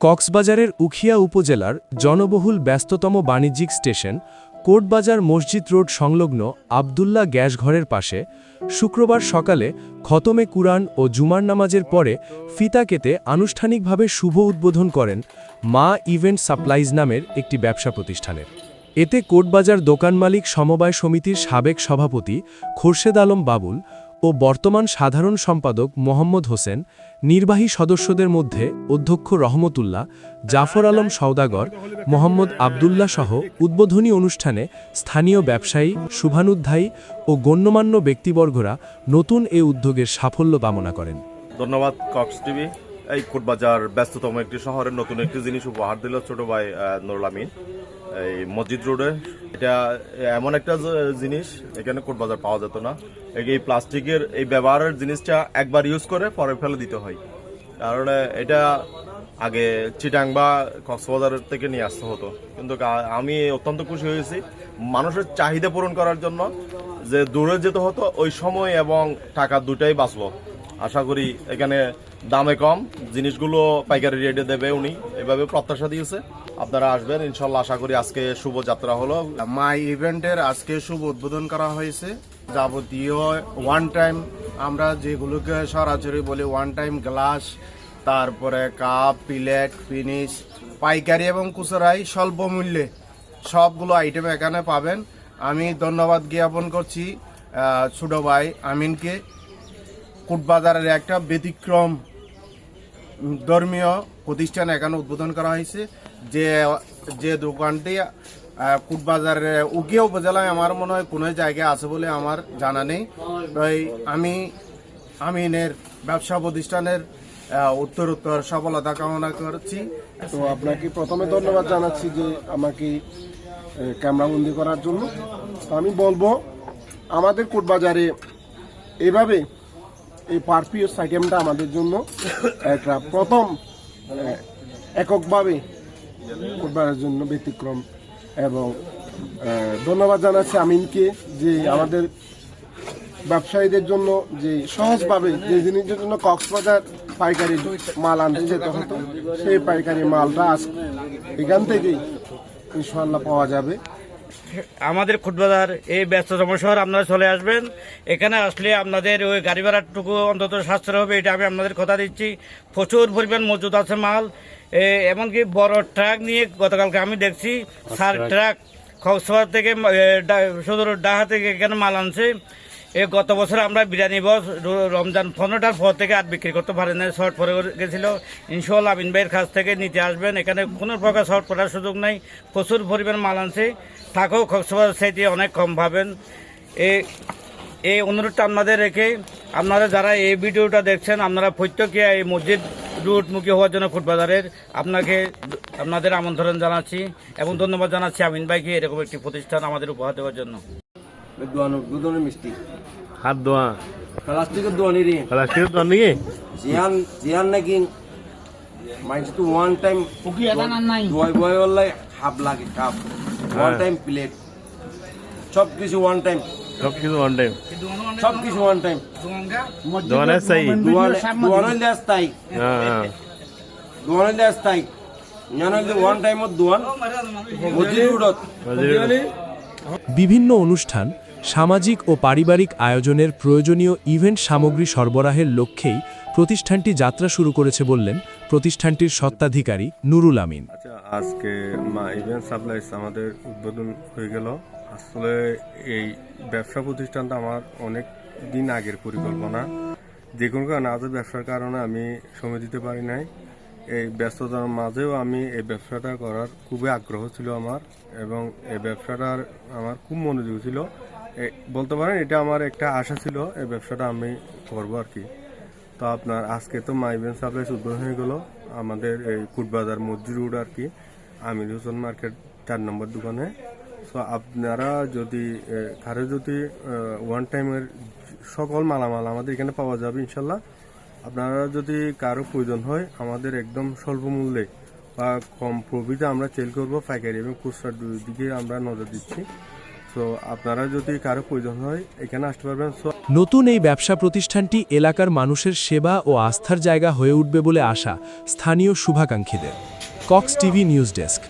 কক্সবাজারের উখিয়া উপজেলার জনবহুল ব্যস্ততম বাণিজ্যিক স্টেশন কোটবাজার মসজিদ রোড সংলগ্ন আবদুল্লা গ্যাসঘরের পাশে শুক্রবার সকালে খতমে কুরআন ও জুমার নামাজের পরে ফিতা কেটে আনুষ্ঠানিকভাবে শুভ উদ্বোধন করেন মা ইভেন্ট সাপ্লাইজ নামের একটি ব্যবসা প্রতিষ্ঠানের। এতে কোটবাজার দোকান মালিক সমবায় সমিতির সাবেক সভাপতি খোরশেদ আলম বাবুল ও বর্তমান সাধারণ সম্পাদক মোহাম্মদ হোসেন, নির্বাহী সদস্যদের মধ্যে অধ্যক্ষ রহমতুল্লাহ, জাফর আলম সওদাগর, মোহাম্মদ আবদুল্লাহ সহ উদ্বোধনী অনুষ্ঠানে স্থানীয় ব্যবসায়ী শুভানুধ্যায়ী ও গণ্যমান্য ব্যক্তিবর্গরা নতুন এ উদ্যোগের সাফল্য কামনা করেন। ধন্যবাদ, কক্স টিভি। এই কোটবাজার ব্যস্ততম একটি শহরের নতুন একটি জিনিস উপহার দিল ছোট ভাই নুরুল আমিন। এই মসজিদ রোডে। এটা এমন একটা জিনিস, এখানে কোটবাজার পাওয়া যেত না। এই প্লাস্টিকের এই ব্যবহারের জিনিসটা একবার ইউজ করে পরে ফেলে দিতে হয়। কারণ এটা আগে চিটাং বা কক্সবাজার থেকে নিয়ে আসতে হতো। কিন্তু আমি অত্যন্ত খুশি হয়েছি। মানুষের চাহিদা পূরণ করার জন্য যে দূরে যেতে হতো, ওই সময় এবং টাকা দুটাই বাঁচলো আশা করি এখানে দামে কম। জিনিসগুলো পাইকারি রেটে দেবে উনি। এভাবে প্রত্যাশা দিয়েছে। আপনারা আসবেন, ইনশাল্লাহ আশা করি আজকে শুভ যাত্রা হলো। মাই ইভেন্টের আজকে শুভ উদ্বোধন করা হয়েছে। যাবতীয় ওয়ান টাইম আমরা যেগুলোকে সরাসরি বলি ওয়ান টাইম গ্লাস তারপরে কাপ প্লেট ফিনিশ পাইকারি এবং খুচরাই স্বল্প মূল্যে সবগুলো আইটেম এখানে পাবেন। আমি ধন্যবাদ জ্ঞাপন করছি ছোট ভাই আমিনকে। কুটবাজারের একটা ব্যতিক্রম ধর্মীয় প্রতিষ্ঠান এখানে উদ্বোধন করা হয়েছে। যে যে দোকানটি কুটবাজারের উকিয়া উপজেলায় আমার মনে হয় কোনো জায়গায় আছে বলে আমার জানা নেই। তাই আমি আমিনের ব্যবসা প্রতিষ্ঠানের আহ, উত্তর উত্তর সফলতা কামনা করছি। তো আপনাকে প্রথমে ধন্যবাদ জানাচ্ছি যে আমাকে ক্যামেরাবন্দি করার জন্য। আমি বলব আমাদের কোটবাজারে এভাবে এই পারফিউস আইটেমটা আমাদের জন্য একটা প্রথম এককভাবে কোটবাজারের জন্য ব্যতিক্রম এবং ধন্যবাদ জানাচ্ছি আমিনকে যে আমাদের ব্যবসায়ীদের জন্য যে সহজভাবে যে জিনিসের জন্য কক্সবাজার পাইকারি মাল আনতে যেতে হতো সেই পাইকারি মালটা আজ এখান থেকেই ইনশাল্লাহ পাওয়া যাবে। আমাদের খুটবাজার এই ব্যস্ততম শহর আপনারা চলে আসবেন। এখানে আসলে আপনাদের ওই গাড়ি ভাড়াটুকু অন্তত সাশ্রয় হবে এটা আমি আপনাদের কথা দিচ্ছি। প্রচুর পরিমাণ মজুদ আছে মাল। এমনকি বড় ট্রাক নিয়ে গতকালকে আমি দেখছি সার ট্রাক কক্সবাজার থেকে সদর ডাহা থেকে এখানে মাল আনছে। এ গত বছর আমরা বিরিয়ানি বস রমজান পনেরোটার পর থেকে আর বিক্রি করতে পারি না শর্ট পরে গেছিল। ইনশাল্লাহ আবিন ভাইয়ের কাছ থেকে নিতে আসবেন। এখানে কোনো প্রকার শর্ট পড়ার সুযোগ নাই। প্রচুর পরিমাণ মাল আনছে। থাকেও কক্সবাজার সাইডে অনেক কম পাবেন। এ এই অনুরোধটা আপনাদের রেখে, আপনারা যারা এই ভিডিওটা দেখছেন, আপনারা প্রত্যেকে এই মসজিদ রুটমুখী হওয়ার জন্য ফুটবাজারের আপনাকে আপনাদের আমন্ত্রণ জানাচ্ছি এবং ধন্যবাদ জানাচ্ছি আমিন ভাইকে। এরকম একটি প্রতিষ্ঠান আমাদের উপহার দেওয়ার জন্য। দোয়ানো দুধনের মিষ্টি। হাত ধোয়া। প্লাস্টিকের দোয়ানি রে। প্লাস্টিকের দোকান নাকি জিয়ান জিয়ান নাকি মাইন্স তো ওয়ান টাইম দোয়াই বয় ওলাই হাফ লাগে কাপ ওয়ান টাইম প্লেট সব কিছু ওয়ান টাইম সব কিছু ওয়ান টাইম সব কিছু ওয়ান টাইম দোকানে চাই। দোয়ানো দেশ তাই। হ্যাঁ হ্যাঁ। দোয়ানো তাই। ওয়ান টাইমত দোয়ান মসজিদ বিভিন্ন অনুষ্ঠান সামাজিক ও পারিবারিক আয়োজনের প্রয়োজনীয় ইভেন্ট সামগ্রী সরবরাহের লক্ষ্যেই প্রতিষ্ঠানটি যাত্রা শুরু করেছে বললেন প্রতিষ্ঠানটির সত্ত্বাধিকারী নুরুল আমিন। আচ্ছা আজকে ইভেন্ট সাপ্লাইস আমাদের উদ্বোধন হয়ে গেল। আসলে এই ব্যবসা প্রতিষ্ঠানটা আমার অনেক দিন আগের পরিকল্পনা। যে কোনো কারণে আজও ব্যবসার কারণে আমি সময় দিতে পারি নাই। এই ব্যস্ততার মাঝেও আমি এই ব্যবসাটা করার খুবই আগ্রহ ছিল আমার এবং এই ব্যবসাটার আমার খুব মনোযোগ ছিল। বলতে পারেন, এটা আমার একটা আশা ছিল, এই ব্যবসাটা আমি করব আর কি। তো আপনার, আজকে তো মাইবেন সাপ্লাইস উদ্বোধন হয়ে গেল। আমাদের এই কুটবাজার মসজিদ রোড আর কি আমির হোসেন মার্কেট, চার নম্বর দোকানে। সো আপনারা যদি কারও যদি ওয়ান টাইমের সকল মালামাল আমাদের এখানে পাওয়া যাবে, ইনশাল্লাহ। আপনারা যদি কারও প্রয়োজন হয়, আমাদের একদম স্বল্প মূল্যে বা কম প্রফিটে আমরা সেল করব, পাইকারি এবং খুচরা দিকে আমরা নজর দিচ্ছি। তো আপনারা যদি কারও প্রয়োজন হয়, এখানে আসতে পারবেন। নতুন এই ব্যবসা প্রতিষ্ঠানটি এলাকার মানুষের সেবা ও আস্থার জায়গা হয়ে উঠবে বলে আশা স্থানীয় শুভাকাঙ্ক্ষীদের। Cox TV news desk.